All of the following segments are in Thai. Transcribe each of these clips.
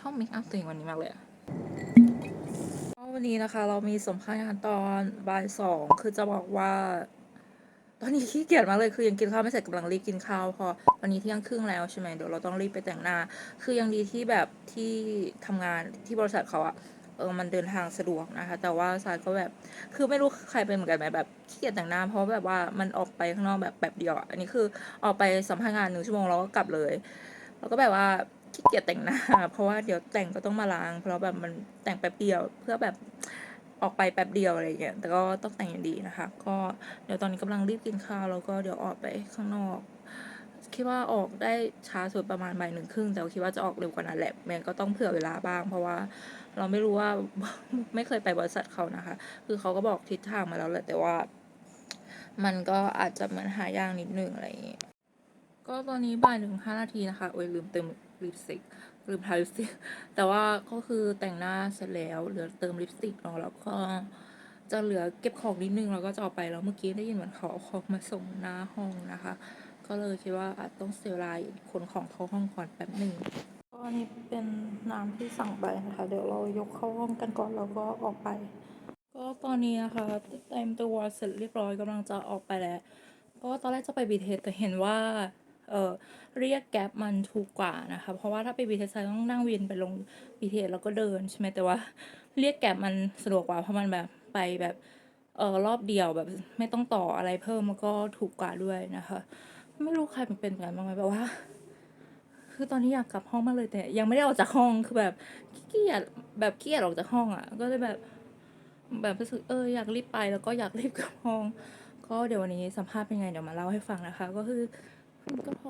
ชอบเมคอัพตัวเองวันนี้มากเลยอะวันนี้นะคะ เรามีสัมภาษณ์งานตอนบ่ายสองคือจะบอกว่า ตอนนี้ขี้เกียจมากเลยคือยังกินข้าวไม่เสร็จกำลังรีบกินข้าวพอวันนี้เที่ยงครึ่งแล้วใช่ไหมเดี๋ยวเราต้องรีบไปแต่งหน้า คือยังดีที่แบบที่ทำงานที่บริษัทเขาอะเออมันเดินทางสะดวกนะคะ แต่ว่าสายก็แบบคือไม่รู้ใครเป็นเหมือนกันไหมแบบขี้เกียจแต่งหน้าเพราะแบบว่ามันออกไปข้างนอกแบบแบบเดียวอะอันนี้คือออกไปสัมภาษณ์งานหนึ่งชั่วโมงแล้วก็กลับเลย แล้วก็แบบว่า ขี้เกียจแต่งหน้า เพราะว่าเดี๋ยวแต่งก็ต้องมาล้าง เพราะแบบมันแต่งแป๊บเดียวเพื่อแบบออกไปแป๊บเดียวอะไรอย่างเงี้ยแต่ก็ต้องแต่งอย่างดีนะคะ ก็เดี๋ยวตอนนี้กำลังรีบกินข้าวแล้วก็เดี๋ยวออกไปข้างนอก คิดว่าออกได้ช้าสุดประมาณบ่ายหนึ่งครึ่งแต่ว่าคิดว่าจะออกเร็วกว่านั้นแหละแม่ก็ต้องเผื่อเวลาบ้าง เพราะว่าเราไม่รู้ว่าไม่เคยไปบริษัทเขานะคะ คือเขาก็บอกทิศทางมาแล้วแหละแต่ว่า มันก็อาจจะเหมือนหายากนิดนึงอะไรอย่างงี้ยก็ตอนนี้บ่ายหนึ่งห้านาทีนะคะโอ้ยลืมเติม ลิปสติกลืมทาลิปสติก แต่ว่าก็คือแต่งหน้าเสร็จแล้ว เหลือเติมลิปสติกเนาะแล้วก็จะเหลือเก็บของนิดนึงแล้วก็จะออกไปแล้วเมื่อกี้ได้ยินเหมือนเขาเอาของมาส่งหน้าห้องนะคะ ก็เลยคิดว่าอาจต้องเสียเวลาขนของเข้าห้องก่อนแป๊บหนึ่งก็อันนี้เป็นน้ำที่สั่งไปนะคะ เดี๋ยวเรายกเข้าห้องกันก่อนแล้วก็ออกไป ก็ตอนนี้นะคะเต็มตัวเสร็จเรียบร้อยกำลังจะออกไปแล้วก็ตอนแรกจะไปบีเทสแต่เห็นว่า เออเรียกแก๊ปมันถูกกว่านะคะ เพราะว่าถ้าไปบีเทสต้องนั่งวินไปลงบีเทสแล้วก็เดินใช่ไหมแต่ว่า เรียกแก๊ปมันสะดวกกว่าเพราะมันแบบไปแบบเออรอบเดียวแบบไม่ต้องต่ออะไรเพิ่มแล้วก็ถูกกว่าด้วยนะคะ ไม่รู้ใครมันเป็นแบบบ้างไหมแบบว่า คือตอนนี้อยากกลับห้องมากเลยแต่ ยังไม่ได้ออกจากห้องคือแบบขี้เกียจแบบขี้เกียจออกจากห้องอะ ก็เลยแบบ แบบรู้สึกเอออยากรีบไปแล้วก็อยากรีบกลับห้อง ก็เดี๋ยววันนี้สัมภาษณ์เป็นไงเดี๋ยวมาเล่าให้ฟังนะคะ ก็คือ ก็พ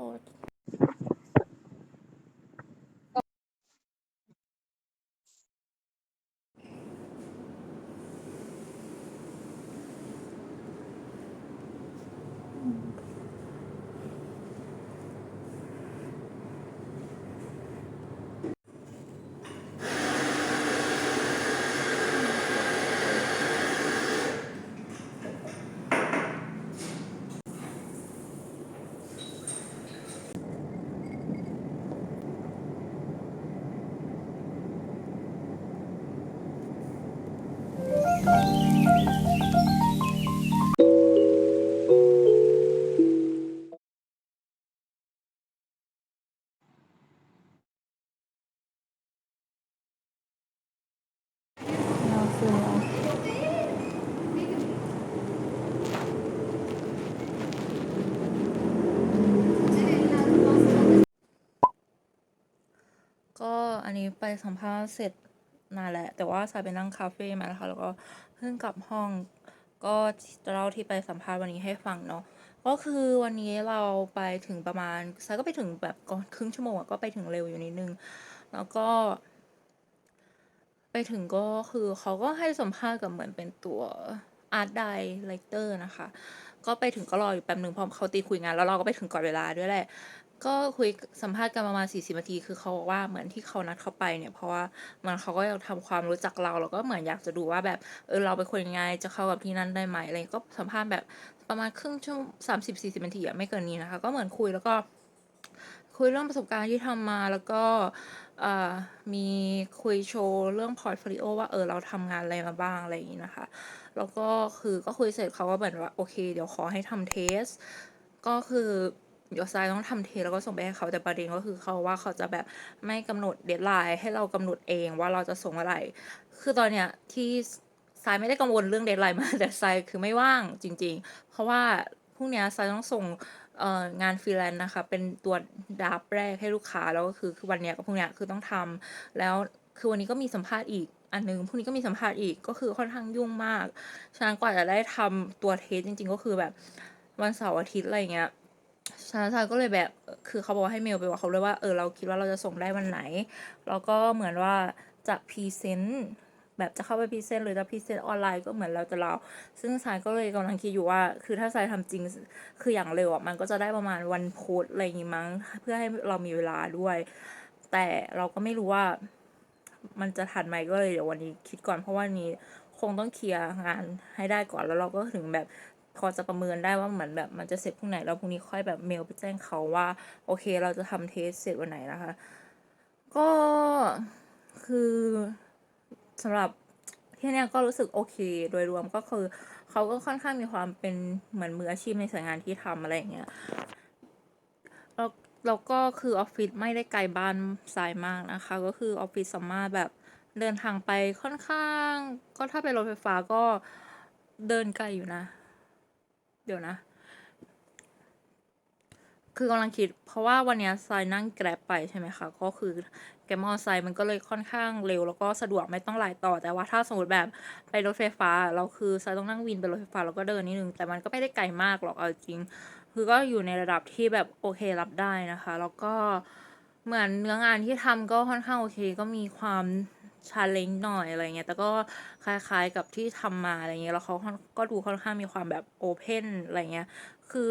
อันนี้ไปสัมภาษณ์เสร็จนานแหละแต่ว่าสายไปนั่งคาเฟ่มาแล้วค่ะแล้วก็เพิ่งกลับห้อง ก็จะเล่าที่ไปสัมภาษณ์วันนี้ให้ฟังเนาะก็คือวันนี้เราไปถึงประมาณสายก็ไปถึงแบบก่อนครึ่งชั่วโมงอะก็ไปถึงเร็วอยู่นิดนึง แล้วก็ ไปถึงก็คือเขาก็ให้สัมภาษณ์กับเหมือนเป็นตัวอาร์ตไดเลคเตอร์นะคะ ก็ไปถึงก็รออยู่แป๊บหนึ่งเพราะเขาตีคุยงานแล้วเราก็ไปถึงก่อนเวลาด้วยแหละ ก็คุยสัมภาษณ์กันประมาณ40นาที คือเขาบอกว่าเหมือนที่เขานัดเขาไปเนี่ยเพราะว่ามันเขาก็อยากทำความรู้จักเราแล้วก็เหมือนอยากจะดูว่าแบบเออเราเป็นคนยังไงจะเข้ากับที่นั่นได้ไหมอะไรก็สัมภาษณ์แบบประมาณครึ่งชั่วสามสิบสี่สิบนาทีอะไม่เกินนี้นะคะ ก็เหมือนคุยแล้วก็ คุยเรื่องประสบการณ์ที่ทำมาแล้วก็มีคุยโชว์เรื่องพอร์ตโฟลิโอว่าเออเราทำงานอะไรมาบ้างอะไรอย่างนี้นะคะ แล้วก็คือก็คุยเสร็จเขาก็เหมือนว่าโอเค เดี๋ยวขอให้ทำเทสก็คือ เดี๋ยวทรายต้องทำเทสแล้วก็ส่งไปให้เขาแต่ประเด็นก็คือเขาว่าเขาจะแบบไม่กำหนดเดทไลน์ให้เรากำหนดเองว่าเราจะส่งเมื่อไร คือตอนเนี้ยที่ทรายไม่ได้กังวลเรื่องเดทไลน์มาแต่ทรายคือไม่ว่างจริง ๆ เพราะว่าพรุ่งนี้ยทรายต้องส่งงานฟรีแลนซ์นะคะ เป็นตัวดราฟต์แรกให้ลูกค้าแล้วก็คือคือวันเนี้ยกับพรุ่งนี้คือต้องทำแล้วคือวันนี้ก็มีสัมภาษณ์อีกอันนึงพรุ่งนี้ก็มีสัมภาษณ์อีกก็คือค่อนข้างยุ่งมากฉะนั้นกว่าจะได้ทำตัวเทสจริง ๆ ก็คือแบบวันเสาร์อาทิตย์อะไรเงี้ย ฉะนั้นทราก็เลยแบบ คือเขาบอกว่าให้เมลไปบอกเขาเลยว่า เออ เราคิดว่าเราจะส่งได้วันไหน แล้วก็เหมือนว่าจะพรีเซนต์แบบจะเข้าไปพรีเซนต์หรือจะพรีเซนต์ออนไลน์ก็เหมือนเราจะเรา ซึ่งสายก็เลยกำลังคิดอยู่ว่า คือถ้าสายทำจริง คืออย่างเร็วอะ มันก็จะได้ประมาณวันพุธอะไรอย่างงี้มั้ง เพื่อให้เรามีเวลาด้วย แต่เราก็ไม่รู้ว่า มันจะทันไหมก็เลยเดี๋ยววันนี้คิดก่อนเพราะว่านี้คงต้องเคลียร์งานให้ได้ก่อนแล้วเราก็ถึงแบบ พอจะประเมินได้ว่าเหมือนแบบมันจะเสร็จพรุ่งไหนแล้วพรุ่งนี้ค่อยแบบเมลไปแจ้งเขาว่า โอเค เราจะทำเทสเสร็จวันไหนนะคะ ก็คือสำหรับที่เนี่ยก็รู้สึกโอเค โดยรวมก็คือเขาก็ค่อนข้างมีความเป็นเหมือนมืออาชีพในสายงานที่ทำอะไรอย่างเงี้ยแล้วแล้วก็คือออฟฟิศไม่ได้ไกลบ้านสายมากนะคะ ก็คือออฟฟิศสามารถแบบเดินทางไปค่อนข้าง ก็ถ้าเป็นรถไฟฟ้าก็เดินไกลอยู่นะ เดี๋ยวนะ คือกำลังคิด เพราะว่าวันนี้ทรายนั่งแกร็บไปใช่ไหมคะ ก็คือแกมอไซค์มันก็เลยค่อนข้างเร็ว แล้วก็สะดวกไม่ต้องหลายต่อ แต่ว่าถ้าสมมติแบบไปรถไฟฟ้า เราคือทรายต้องนั่งวินไปรถไฟฟ้าแล้วก็เดินนิดนึง แต่มันก็ไม่ได้ไกลมากหรอกเอาจริง คือก็อยู่ในระดับที่แบบโอเครับได้นะคะ แล้วก็เหมือนเนื้องานที่ทำก็ค่อนข้างโอเค ก็มีความ ชาเลนจ์หน่อยอะไรเงี้ย แต่ก็คล้ายๆกับที่ทำมาอะไรเงี้ย แล้วเขาก็ดูค่อนข้างมีความแบบโอเพนอะไรเงี้ย คือ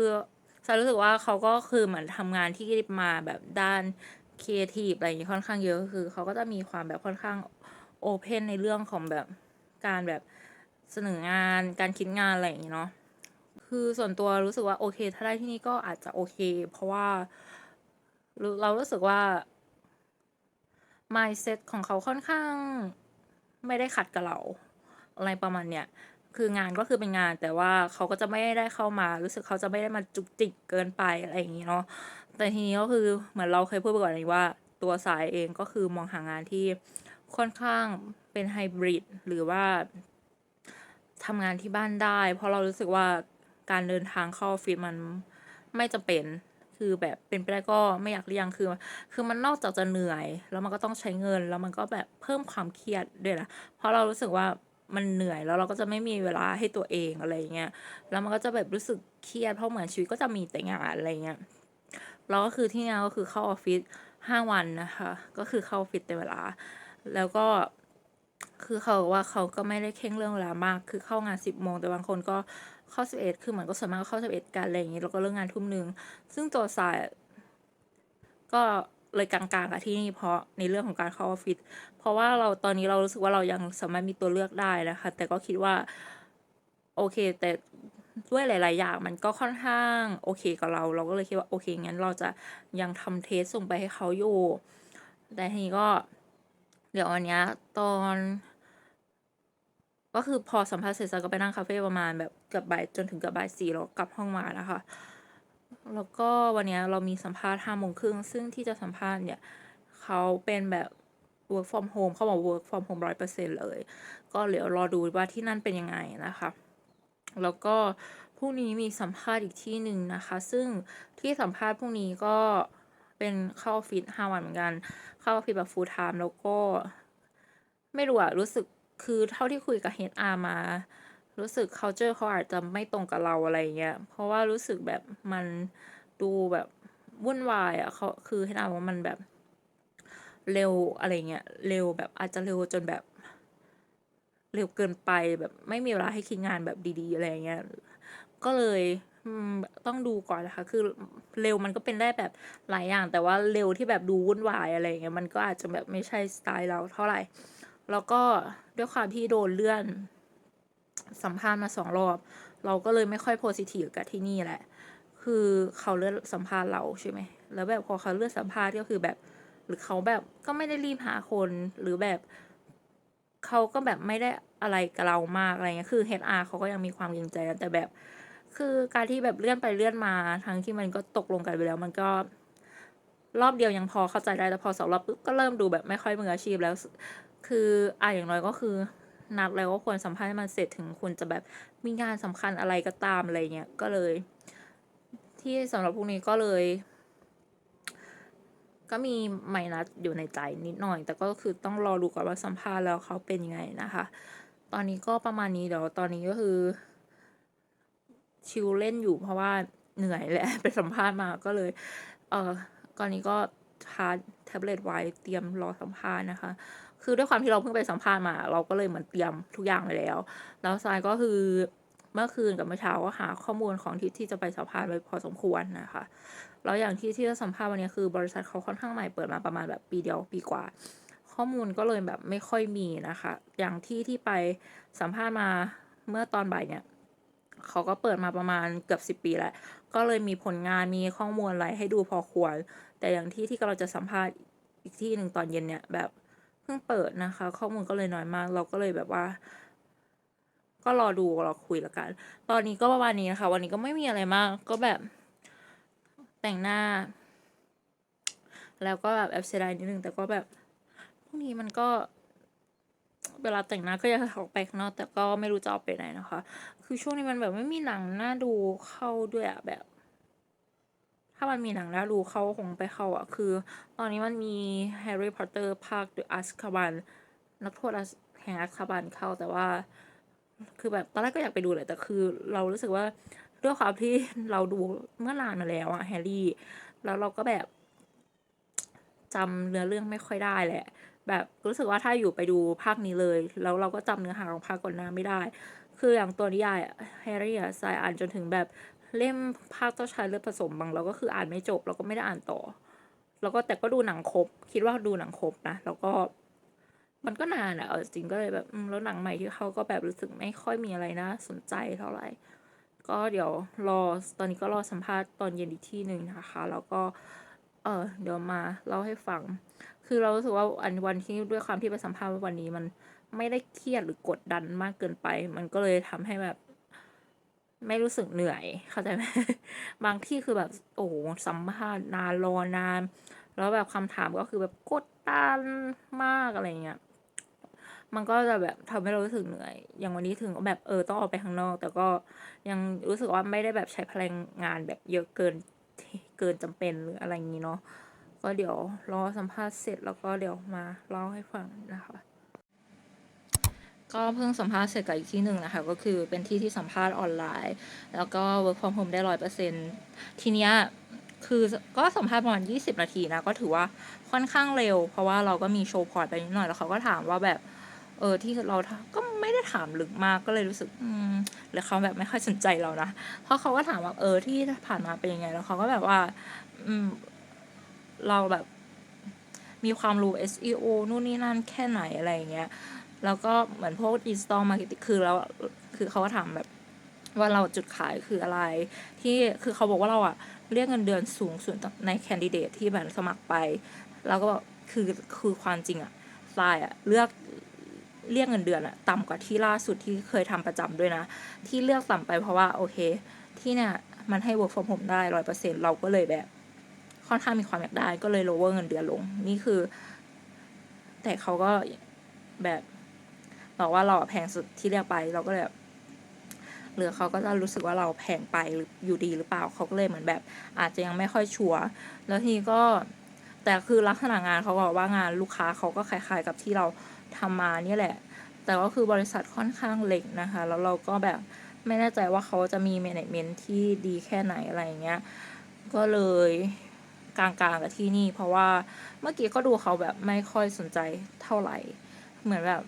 ทรายรู้สึกว่าเขาก็คือเหมือนทำงานที่มาแบบด้านครีเอทีฟอะไรอย่างเงี้ยค่อนข้างเยอะคือเขาก็จะมีความแบบค่อนข้างโอเพนในเรื่องของแบบการแบบเสนองานการคิดงานอะไรอย่างเงี้ยเนาะคือส่วนตัวรู้สึกว่าโอเค ถ้าได้ที่นี่ก็อาจจะโอเค เพราะว่าเราเรารู้สึกว่า mindset ของเขาค่อนข้าง ไม่ได้ขัดกับเรา อะไรประมาณเนี้ยคืองานก็คือเป็นงานแต่ว่าเขาก็จะไม่ได้เข้ามา รู้สึกเขาจะไม่ได้มาจุกจิกเกินไปอะไรอย่างงี้เนาะแต่ทีนี้ก็คือเหมือนเราเคยพูดไปก่อนนี้ว่า ตัวสายเองก็คือมองหางานที่ค่อนข้างเป็นไฮบริดหรือว่าทำงานที่บ้านได้ เพราะเรารู้สึกว่าการเดินทางเข้าออฟฟิศมันไม่จำเป็น คือแบบเป็นไปได้ก็ไม่อยากเลี่ยงคือ คือมันนอกจากจะเหนื่อย แล้วมันก็ต้องใช้เงิน แล้วมันก็แบบเพิ่มความเครียดด้วยนะเพราะเรารู้สึกว่ามันเหนื่อยแล้วเราก็จะไม่มีเวลาให้ตัวเองอะไรเงี้ย แล้วมันก็จะแบบรู้สึกเครียดเพราะเหมือนชีวิตก็จะมีแต่งานอะไรเงี้ยแล้วก็คือที่เนี่ยก็คือเข้าออฟฟิศห้าวันนะคะ ก็คือเข้าออฟฟิศเต็มเวลา แล้วก็คือเขาว่าเขาก็ไม่ได้เคร่งเรื่องเวลามาก คือเข้างานสิบโมงแต่บางคนก็ เข้าสิบเอ็ดคือเหมือนก็ส่วนมากก็เข้าสิบเอ็ดกันอะไรอย่างงี้แล้วก็เลิกงานทุ่มหนึ่งซึ่งตัวสายก็เลยกลางๆกับที่นี่เพราะในเรื่องของการเข้าออฟฟิศเพราะว่าเราตอนนี้เรารู้สึกว่าเรายังสามารถมีตัวเลือกได้นะคะ แต่ก็คิดว่า โอเค แต่ด้วยหลาย ๆ อย่างมันก็ค่อนข้างโอเคกับเรา เราก็เลยคิดว่าโอเคงั้นเราจะยังทำเทสส่งไปให้เขาอยู่ แต่ทีนี้ก็ เดี๋ยววันนี้ตอน ก็คือพอสัมภาษณ์เสร็จก็ไปนั่งคาเฟ่ประมาณแบบ เกือบบ่ายจนถึงเกือบบ่ายสี่แล้วกลับห้องมานะคะ แล้วก็วันนี้เรามีสัมภาษณ์ห้าโมงครึ่งซึ่งที่จะสัมภาษณ์เนี่ยเขาเป็นแบบ work from home เขาบอก work from home ร้อยเปอร์เซ็นต์เลย ก็เดี๋ยวรอดูว่าที่นั่นเป็นยังไงนะคะ แล้วก็พรุ่งนี้มีสัมภาษณ์อีกที่หนึ่งนะคะ ซึ่งที่สัมภาษณ์พรุ่งนี้ก็เป็นเข้าออฟฟิศห้าวันเหมือนกัน เข้าออฟฟิศแบบ full time แล้วก็ ไม่รู้อะรู้สึกคือเท่าที่คุยกับ HR มา รู้สึกคัลเชอร์เขาอาจจะไม่ตรงกับเราอะไรเงี้ย เพราะว่ารู้สึกแบบมันดูแบบวุ่นวายอะเขาคือ HR บอกว่ามันแบบเร็วอะไรเงี้ย เร็วแบบอาจจะเร็วจนแบบ เร็วเกินไปแบบไม่มีเวลาให้คิดงานแบบดีๆอะไรเงี้ย ก็เลยต้องดูก่อนนะคะ คือเร็วมันก็เป็นได้แบบหลายอย่าง แต่ว่าเร็วที่แบบดูวุ่นวายอะไรเงี้ย มันก็อาจจะแบบไม่ใช่สไตล์เราเท่าไหร่ แล้วก็ด้วยความที่โดนเลื่อน สัมภาษณ์มาสองรอบ เราก็เลยไม่ค่อยโพซิทีฟกับที่นี่แหละ คือเขาเลือนสัมภาษณ์เราใช่ไหมแล้วแบบพอเขาเลือนสัมภาษณ์ก็คือแบบ หรือเขาแบบก็ไม่ได้รีบหาคนหรือแบบเขาก็แบบไม่ได้อะไรกับเรามากอะไรเงี้ยคือ HR เขาก็ยังมีความเกรงใจแต่แบบ คือการที่แบบเลื่อนไปเลื่อนมาทั้งที่มันก็ตกลงกันไปแล้ว มันก็ รอบเดียวยังพอเข้าใจได้แต่พอ2รอบปุ๊บก็เริ่มดูแบบไม่ค่อยมืออาชีพแล้ว คืออ่าอย่างน้อยก็คือ นัดแล้วก็ควรสัมภาษณ์ให้มันเสร็จถึงคุณจะแบบมีงานสำคัญอะไรก็ตามอะไรเงี้ยก็เลย ที่สำหรับพรุ่งนี้ก็เลย ก็มีไมนัสอยู่ในใจนิดหน่อย แต่ก็คือต้องรอดูก่อนว่าสัมภาษณ์แล้วเขาเป็นยังไงนะคะ ตอนนี้ก็ประมาณนี้เดี๋ยวตอนนี้ก็คือ ชิลเล่นอยู่เพราะว่าเหนื่อยแหละไปสัมภาษณ์มาก็เลย เออตอนนี้ก็ ชาร์จแท็บเล็ตไว้เตรียมรอสัมภาษณ์นะคะ คือด้วยความที่เราเพิ่งไปสัมภาษณ์มา เราก็เลยเหมือนเตรียมทุกอย่างไว้แล้ว แล้วทรายก็คือเมื่อคืนกับเมื่อเช้าก็หาข้อมูลของที่ที่จะไปสัมภาษณ์ไว้พอสมควรนะคะแล้วอย่างที่ที่จะสัมภาษณ์วันนี้คือบริษัทเขาค่อนข้างใหม่เปิดมาประมาณแบบปีเดียวปีกว่า ข้อมูลก็เลยแบบไม่ค่อยมีนะคะ อย่างที่ที่ไปสัมภาษณ์มาเมื่อตอนบ่ายเนี่ยเขาก็เปิดมาประมาณเกือบ 10 ปีแล้ว ก็เลยมีผลงานมีข้อมูลอะไรให้ดูพอควร แต่อย่างที่ที่กำลังจะสัมภาษณ์อีกที่หนึ่งตอนเย็นเนี่ยแบบเพิ่งเปิดนะคะ ข้อมูลก็เลยน้อยมาก เราก็เลยแบบว่า ก็รอดูรอคุยแล้วกัน ตอนนี้ก็ประมาณนี้นะคะ วันนี้ก็ไม่มีอะไรมาก ก็แบบแต่งหน้า แล้วก็แบบแอบเสียดายนิดนึงแต่ก็แบบพรุ่งนี้มันก็เวลาแต่งหน้าก็จะออกไปข้างนอกแต่ก็ไม่รู้จะออกไปไหนนะคะ คือช่วงนี้มันแบบไม่มีหนังน่าดูเข้าด้วยอะแบบ ถ้ามันมีหนังน่าดูเขาคงไปเข้าอะคือ ตอนนี้มันมีแฮร์รี่พอตเตอร์ภาค The Azkaban นักโทษแห่งอัสคาบันเข้าแต่ว่า คือแบบตอนแรกก็อยากไปดูแหละแต่คือเรารู้สึกว่าด้วยความที่เราดูเมื่อนานมาแล้วอะแฮร์รี่ แล้วเราก็แบบจำเนื้อเรื่องไม่ค่อยได้แหละ แบบรู้สึกว่าถ้าอยู่ไปดูภาคนี้เลย แล้วเราก็จำเนื้อหาของภาคก่อนหน้าไม่ได้ คืออย่างตัวนิยายแฮร์รี่อะสายอ่านจนถึงแบบ เล่มภาคเจ้าชายเลือดผสมบางเราก็คืออ่านไม่จบเราก็ไม่ได้อ่านต่อ แล้วก็แต่ก็ดูหนังครบ คิดว่าดูหนังครบนะ แล้วก็มันก็นานอะเอาจริงก็เลยแบบแล้วหนังใหม่ที่เขาก็แบบรู้สึกไม่ค่อยมีอะไรนะ สนใจเท่าไหร่ ก็เดี๋ยวรอตอนนี้ก็รอสัมภาษณ์ตอนเย็นอีกที่หนึ่งนะคะ แล้วก็เออเดี๋ยวมาเล่าให้ฟัง คือเรารู้สึกว่าอันวันที่ด้วยความที่ไปสัมภาษณ์วันนี้มันไม่ได้เครียดหรือกดดันมากเกินไป มันก็เลยทำให้แบบ ไม่รู้สึกเหนื่อยเข้าใจไหมบางที่คือแบบโอ้โหสัมภาษณ์นานรอนาน แล้วแบบคำถามก็คือแบบกดดันมากอะไรเงี้ยมันก็จะแบบทำให้เรารู้สึกเหนื่อย อย่างวันนี้ถึงก็แบบเออต้องออกไปข้างนอก แต่ก็ยังรู้สึกว่าไม่ได้แบบใช้พลังงานแบบเยอะเกินเกินจำเป็นหรืออะไรอย่างนี้เนาะก็เดี๋ยวรอสัมภาษณ์เสร็จแล้วก็เดี๋ยวมาเล่าให้ฟังนะคะ ก็เพิ่งสัมภาษณ์เสร็จกับอีกที่หนึ่งนะคะ ก็คือเป็นที่ที่สัมภาษณ์ออนไลน์ แล้วก็ work from home ได้ร้อยเปอร์เซ็นทีเนี้ยคือก็สัมภาษณ์ประมาณยี่สิบนาทีนะ ก็ถือว่าค่อนข้างเร็ว เพราะว่าเราก็มีโชว์พอร์ตไปนิดหน่อย แล้วเขาก็ถามว่าแบบเออที่เราก็ไม่ได้ถามลึกมากก็เลยรู้สึกอืมหรือเขาแบบไม่ค่อยสนใจเรานะ เพราะเขาก็ถามว่าเออที่ผ่านมาเป็นยังไง แล้วเขาก็แบบว่า อืม เราแบบมีความรู้ SEO นู่นนี่นั่นแค่ไหนอะไรอย่างเงี้ย แล้วก็เหมือนพวกดิจิตอลมาร์เก็ตติ้งคือแล้วคือเขาก็ถามแบบว่าเราจุดขายคืออะไร ที่คือเขาบอกว่าเราอะเรียกเงินเดือนสูงสุดในแคนดิเดตที่แบบสมัครไป แล้วก็บอกคือคือความจริงอะทรายอะเลือกเรียกเงินเดือนอะต่ำกว่าที่ล่าสุดที่เคยทำประจำด้วยนะ ที่เลือกต่ำไปเพราะว่าโอเค ที่เนี่ยมันให้ work from home ได้ร้อยเปอร์เซ็นเราก็เลยแบบ ค่อนข้างมีความอยากได้ก็เลย lower เงินเดือนลง นี่คือ แต่เขาก็แบบ บอกว่าเราแพงสุดที่เรียกไปเราก็เลยแบบหรือเขาก็จะรู้สึกว่าเราแพงไปหรืออยู่ดีหรือเปล่าเขาก็เลยเหมือนแบบ อาจจะยังไม่ค่อยชัวร์แล้วทีนี้ก็แต่คือลักษณะงานเขาบอกว่างานลูกค้าเขาก็คล้ายๆกับที่เราทำมาเนี่ยแหละ แต่ก็คือบริษัทค่อนข้างเล็กนะคะ แล้วเราก็แบบไม่แน่ใจว่าเขาจะมี management ที่ดีแค่ไหนอะไรอย่างเงี้ย ก็เลยกลางๆกับที่นี่ เพราะว่าเมื่อกี้ก็ดูเขาแบบไม่ค่อยสนใจเท่าไหร่ เหมือนแบบ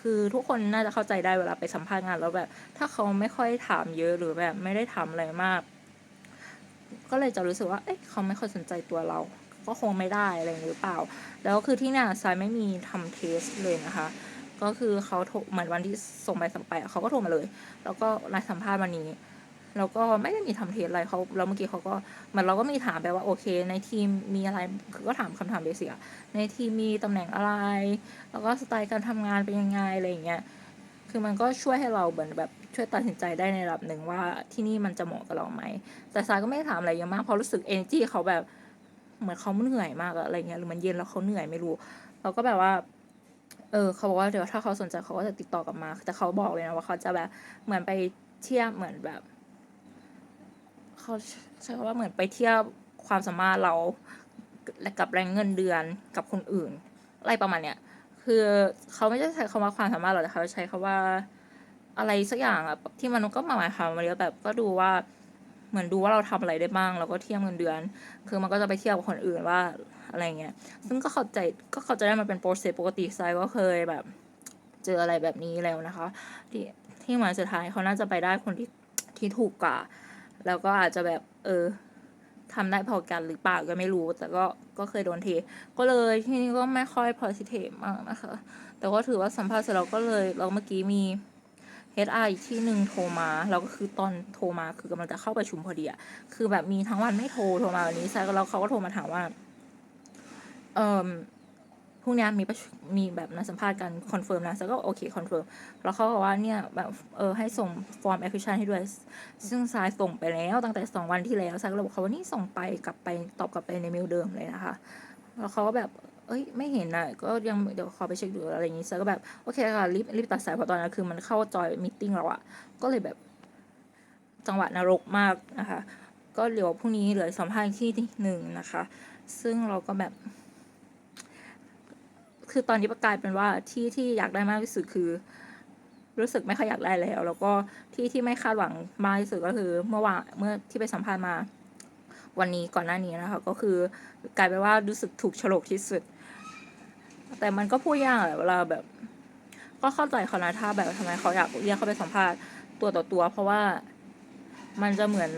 คือทุกคนน่าจะเข้าใจได้เวลาไปสัมภาษณ์งานแล้วแบบ ถ้าเขาไม่ค่อยถามเยอะหรือแบบไม่ได้ถามอะไรมาก ก็เลยจะรู้สึกว่า เอ๊ะเขาไม่ค่อยสนใจตัวเรา ก็คงไม่ได้อะไรหรือเปล่า แล้วคือที่เนี่ยสายไม่มีทำเทสเลยนะคะ ก็คือเขาโทรเหมือนวันที่ส่งใบสัมภาษณ์เขาก็โทรมาเลย แล้วก็นัดสัมภาษณ์วันนี้ แล้วก็ไม่ได้มีทำเทสอะไรเขาแล้วเมื่อกี้เขาก็เหมือนเราก็มีถามไปว่าโอเค ในทีมมีอะไรคือก็ถามคำถามเบสิกอะในทีมมีตำแหน่งอะไร แล้วก็สไตล์การทำงานเป็นยังไงอะไรอย่างเงี้ยคือมันก็ช่วยให้เราเหมือนแบบช่วยตัดสินใจได้ในระดับหนึ่งว่าที่นี่มันจะเหมาะกับเราไหม แต่สายก็ไม่ได้ถามอะไรเยอะมากเพราะรู้สึกเอเนจีเขาแบบเหมือนเขาเหนื่อยมากอะไรเงี้ยหรือมันเย็นแล้วเขาเหนื่อยไม่รู้ เราก็แบบว่า เออเขาบอกว่าเดี๋ยวถ้าเขาสนใจเขาก็จะติดต่อกลับมา แต่เขาบอกเลยนะว่าเขาจะแบบเหมือนไปเที่ยบเหมือนแบบ เขาใช้คำว่าเหมือนไปเทียบความสามารถเราและกับแรงเงินเดือนกับคนอื่น อะไรประมาณเนี้ยคือเขาไม่ได้ใช้คำว่าความสามารถหรอกแต่เขาใช้คำว่าอะไรสักอย่างอะที่มันก็หมายความมาเยอะแบบก็ดูว่าเหมือนดูว่าเราทำอะไรได้บ้างแล้วก็เทียบเงินเดือน คือมันก็จะไปเทียบกับคนอื่นว่าอะไรเงี้ย ซึ่งก็เข้าใจก็เข้าใจได้มันเป็นโปรเซสปกติไซก็เคยแบบเจออะไรแบบนี้แล้วนะคะ ที่ที่หมายสุดท้ายเขาน่าจะไปได้คนที่ที่ถูกกว่า แล้วก็อาจจะแบบเออทำได้พอกันหรือเปล่าก็ไม่รู้ แต่ก็ก็เคยโดนเท ก็เลยที่นี่ก็ไม่ค่อย positive มากนะคะ แต่ว่าถือว่าสัมภาษณ์เสร็จเราก็เลยเราเมื่อกี้มี HR อีกที่หนึ่งโทรมาแล้วก็คือตอนโทรมาคือกำลังจะเข้าประชุมพอดีอะคือแบบมีทั้งวันไม่โทรโทรมาวันนี้ใช่แล้วเขาก็โทรมาถามว่า เออ พรุ่งนี้มีมีแบบนัดสัมภาษณ์กันคอนเฟิร์มนะแล้วก็โอเคคอนเฟิร์มแล้วเขาบอกว่าเนี่ยแบบเออให้ส่งฟอร์มแอปพลิเคชันให้ด้วย ซึ่งทรายส่งไปแล้วตั้งแต่สองวันที่แล้วทรายก็เลยบอกเขาว่านี่ส่งไปกลับไปตอบกลับไปในเมลเดิมเลยนะคะ แล้วเขาก็แบบเอ้ยไม่เห็นอะก็ยังเดี๋ยวขอไปเช็คดูอะไรอย่างงี้ทราก็แบบโอเคค่ะรีบรีบตัดสายเพราะตอนนั้นคือมันเข้าจอยมีติ้งเราอะก็เลยแบบจังหวะนรกมากนะคะ ก็เดี๋ยวพรุ่งนี้เหลือสัมภาษณ์ที่หนึ่งนะคะ ซึ่งเราก็แบบ คือตอนนี้ประกลายเป็นว่าที่ที่อยากได้มากที่สุดคือ รู้สึกไม่ค่อยอยากได้แล้ว แล้วก็ที่ที่ไม่คาดหวังมากที่สุดก็คือเมื่อวานเมื่อที่ไปสัมภาษณ์มา วันนี้ก่อนหน้านี้นะคะ ก็คือกลายเป็นว่ารู้สึกถูกฉลกที่สุด แต่มันก็พูดยากแหละเวลาแบบ ก็เข้าใจเขานะถ้าแบบทำไมเขาอยากเรียกเขาไปสัมภาษณ์ตัวต่อตัว เพราะว่ามันจะเหมือน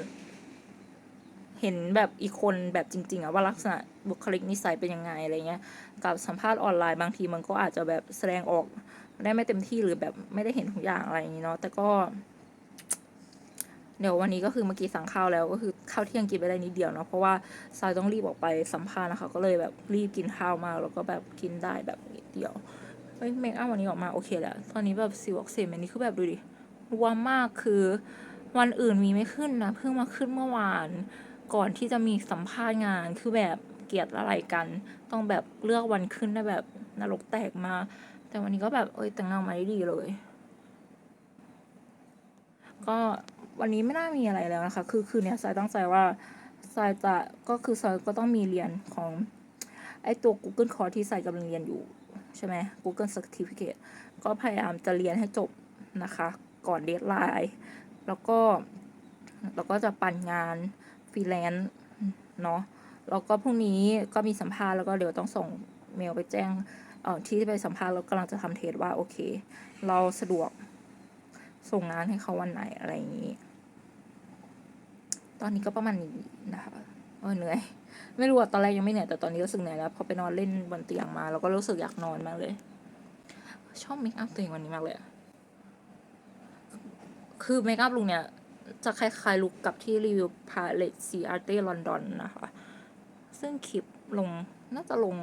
เห็นแบบอีกคนแบบจริง ๆอะว่าลักษณะบุคลิกนิสัยเป็นยังไงอะไรเงี้ยกับสัมภาษณ์ออนไลน์บางทีมันก็อาจจะแบบแสดงออกได้ไม่เต็มที่หรือแบบไม่ได้เห็นทุกอย่างอะไรอย่างนี้เนาะแต่ก็ เดี๋ยววันนี้ก็คือเมื่อกี้สั่งข้าวแล้วก็คือข้าวเที่ยงกินไปได้นิดเดียวเนาะเพราะว่าซายต้องรีบออกไปสัมภาษณ์นะคะ ก็เลยแบบรีบกินข้าวมากแล้วก็แบบกินได้แบบนิดเดียวเฮ้ยเมคอัพวันนี้ออกมาโอเคแหละตอนนี้แบบสิวอักเสบอันนี้คือแบบดูดิรวมมากคือวันอื่นมีไม่ขึ้นนะเพิ่งมาขึ้นเมื่อวาน ก่อนที่จะมีสัมภาษณ์งานคือแบบเกลียดอะไรกัน ต้องแบบเลือกวันขึ้นได้แบบนรกแตกมา แต่วันนี้ก็แบบเอ้ยแต่งหน้ามาได้ดีเลย ก็วันนี้ไม่น่ามีอะไรแล้วนะคะ คือคืนนี้สายตั้งใจว่าสายจะก็คือสายก็ต้องมีเรียนของไอตัว Google Course ที่สายกำลังเรียนอยู่ใช่ไหม Google Certificate ก็พยายามจะเรียนให้จบนะคะ ก่อนเดทไลน์แล้วก็ แล้วก็จะปั่นงาน ฟรีแลนซ์เนาะแล้วก็พรุ่งนี้ก็มีสัมภาษณ์แล้วก็เดี๋ยวต้องส่งเมลไปแจ้งเอ่อที่ไปสัมภาษณ์แล้วกำลังจะทำเทสว่าโอเค เราสะดวกส่งงานให้เขาวันไหนอะไรอย่างนี้ ตอนนี้ก็ประมาณนี้นะคะเออเหนื่อย ไม่รู้อะตอนแรกยังไม่เหนื่อยแต่ตอนนี้รู้สึกเหนื่อยแล้วพอไปนอนเล่นบนเตียงมาแล้วก็รู้สึกอยากนอนมากเลย ชอบเมคอัพตัวเองวันนี้มากเลย คือเมคอัพลุงเนี่ย จะคล้ายๆลุกกับที่รีวิวพาเลตซีอาร์เต้ลอนดอนนะคะ ซึ่งคลิปลงน่าจะลง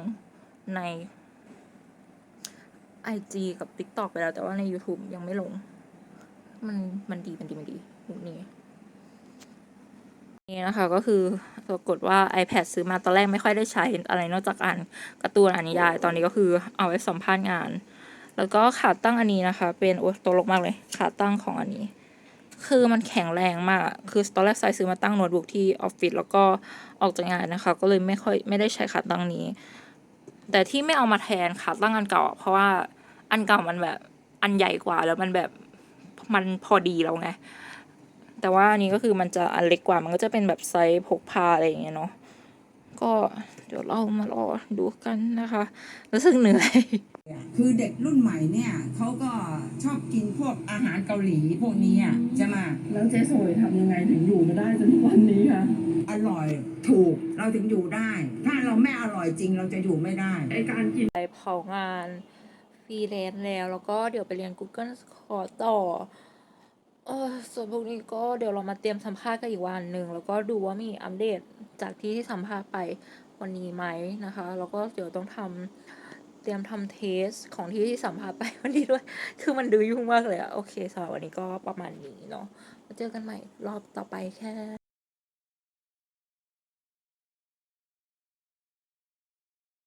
ใน IG กับ TikTok ไปแล้วแต่ว่าใน YouTube ยังไม่ลง มันมันดีมันดีมันดีลุคนี้นี่นะคะก็คือปรากฏว่า iPad ซื้อมาตอนแรกไม่ค่อยได้ใช้อะไรนอกจากอ่านการ์ตูนอ่านนิยาย ตอนนี้ก็คือเอาไว้สัมภาษณ์งาน แล้วก็ขาตั้งอันนี้นะคะ เป็นโอ้ตัวลกมากเลย ขาตั้งของอันนี้ คือมันแข็งแรงมาก คือตอนแรกใส่ซื้อมาตั้งโน้ตบุ๊กที่ออฟฟิศแล้วก็ออกจากงานนะคะ ก็เลยไม่ค่อยไม่ได้ใช้ขาตั้งนี้ แต่ที่ไม่เอามาแทนขาตั้งอันเก่า เพราะว่าอันเก่ามันแบบอันใหญ่กว่าแล้วมันแบบมันพอดีแล้วไง แต่ว่าอันนี้ก็คือมันจะอันเล็กกว่า มันก็จะเป็นแบบไซส์พกพาอะไรอย่างเงี้ยเนาะ ก็เดี๋ยวเรามารอดูกันนะคะ รู้สึกเหนื่อย คือเด็กรุ่นใหม่เนี่ยเขาก็ชอบกินพวกอาหารเกาหลีพวกนี้อะใช่ไหมแล้วเจ๊สวยทำยังไงถึงอยู่มาได้จนทุกวันนี้คะอร่อยถูกเราถึงอยู่ได้ ถ้าเราไม่อร่อยจริงเราจะอยู่ไม่ได้ไอการกินไปเผางานฟรีแลนซ์แล้ว แล้วก็เดี๋ยวไปเรียน Google ขอต่อเออส่วนพวกนี้ก็เดี๋ยวเรามาเตรียมสัมภาษณ์กันอีกวันหนึ่งแล้วก็ดูว่ามีอัปเดตจากที่ที่สัมภาษณ์ไปวันนี้ไหมนะคะ แล้วก็เดี๋ยวต้องทำ เตรียมทำเทสของที่สัมภาษณ์ไปวันนี้ด้วย คือมันดูยุ่งมากเลยอะโอเคสำหรับวันนี้ก็ประมาณนี้เนาะมาเจอกันใหม่รอบต่อไปแค่